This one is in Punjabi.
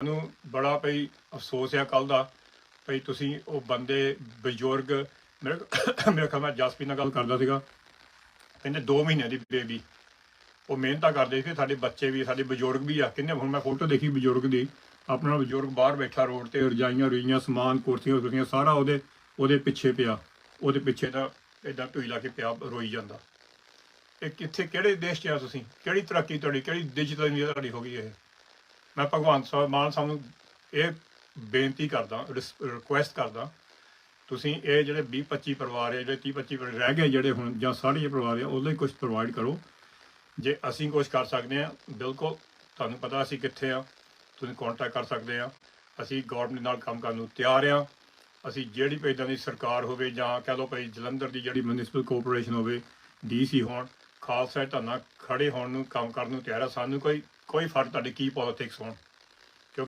ਮੈਨੂੰ ਬੜਾ ਭਈ ਅਫਸੋਸ ਆ ਕੱਲ ਦਾ ਭਈ ਤੁਸੀਂ ਉਹ ਬੰਦੇ ਬਜ਼ੁਰਗ, ਮੇਰੇ ਮੇਰੇ ਖਿਆਲ ਮੈਂ ਜਸਪੀ ਨਾਲ ਗੱਲ ਕਰਦਾ ਸੀਗਾ। ਕਹਿੰਦੇ 2 ਮਹੀਨੇ ਦੀ ਬੇਬੀ। ਉਹ ਮਿਹਨਤਾਂ ਕਰਦੇ ਸੀ, ਸਾਡੇ ਬੱਚੇ ਵੀ, ਸਾਡੇ ਬਜ਼ੁਰਗ ਵੀ ਆ। ਕਹਿੰਦੇ ਹੁਣ ਮੈਂ ਫੋਟੋ ਦੇਖੀ ਬਜ਼ੁਰਗ ਦੀ। ਆਪਣਾ ਬਜ਼ੁਰਗ ਬਾਹਰ ਬੈਠਾ, ਰੋਡ ਤੇ ਰਜਾਈਆਂ ਰੁਈਆਂ, ਸਮਾਨ, ਕੁਰਸੀਆਂ ਕੁਰਸੀਆਂ ਸਾਰਾ ਉਹਦੇ ਉਹਦੇ ਪਿੱਛੇ ਪਿਆ। ਉਹਦੇ ਪਿੱਛੇ ਤਾਂ ਇਦਾਂ ਢੂਈ ਲਾ ਕੇ ਪਿਆ, ਰੋਈ ਜਾਂਦਾ। ਇਹ ਕਿੱਥੇ ਕਿਹੜੇ ਦੇਸ਼ 'ਚ ਆ ਤੁਸੀਂ? ਕਿਹੜੀ ਤਰੱਕੀ ਤੁਹਾਡੀ? ਕਿਹੜੀ ਡਿਜੀਟਲ ਇੰਡੀਆ ਤੁਹਾਡੀ ਹੋ ਗਈ ਇਹ? ਮੈਂ ਭਗਵੰਤ ਸਾਹਿਬ ਮਾਨ ਸਾਹਿਬ ਨੂੰ ਇਹ ਬੇਨਤੀ ਕਰਦਾ ਰਿਕੁਐਸਟ ਕਰਦਾ, ਤੁਸੀਂ ਇਹ ਜਿਹੜੇ 20 25 ਪਰਿਵਾਰ ਹੈ, ਜਿਹੜੇ 30 25 ਪਰਿਵਾਰ ਰਹਿ ਗਏ ਜਿਹੜੇ ਹੁਣ ਜਾਂ ਸਾਰੇ ਪਰਿਵਾਰ ਆ ਉਹਦੇ ਕੁਝ ਪ੍ਰੋਵਾਈਡ ਕਰੋ। ਜੇ ਅਸੀਂ ਕੁਝ ਕਰ ਸਕਦੇ ਆ ਬਿਲਕੁਲ ਤੁਹਾਨੂੰ ਪਤਾ ਅਸੀਂ ਕਿੱਥੇ ਆ ਤੁਸੀਂ ਕੰਟੈਕਟ ਕਰ ਸਕਦੇ ਆ ਅਸੀਂ ਗਵਰਨਮੈਂਟ ਨਾਲ ਕੰਮ ਕਰਨ ਨੂੰ ਤਿਆਰ ਆ ਅਸੀਂ ਜਿਹੜੀ ਵੀ ਇੱਦਾਂ ਦੀ ਸਰਕਾਰ ਹੋਵੇ ਜਾਂ ਕਹ ਲਓ ਭਈ ਜਲੰਧਰ ਦੀ ਜਿਹੜੀ ਮਿਊਨਿਸਪਲ ਕਾਰਪੋਰੇਸ਼ਨ ਹੋਵੇ ਡੀਸੀ ਹੋਣ ਖਾਲਸਾ ਧਰਨਾ ਖੜੇ ਹੋਣ ਨੂੰ, ਕੰਮ ਕਰਨ ਨੂੰ ਤਿਆਰ ਆ। ਸਾਨੂੰ ਕੋਈ ਕੋਈ ਫ਼ਰਕ ਤੁਹਾਡੇ ਕੀ ਪੋਲਿਟਿਕਸ ਹੋਣ?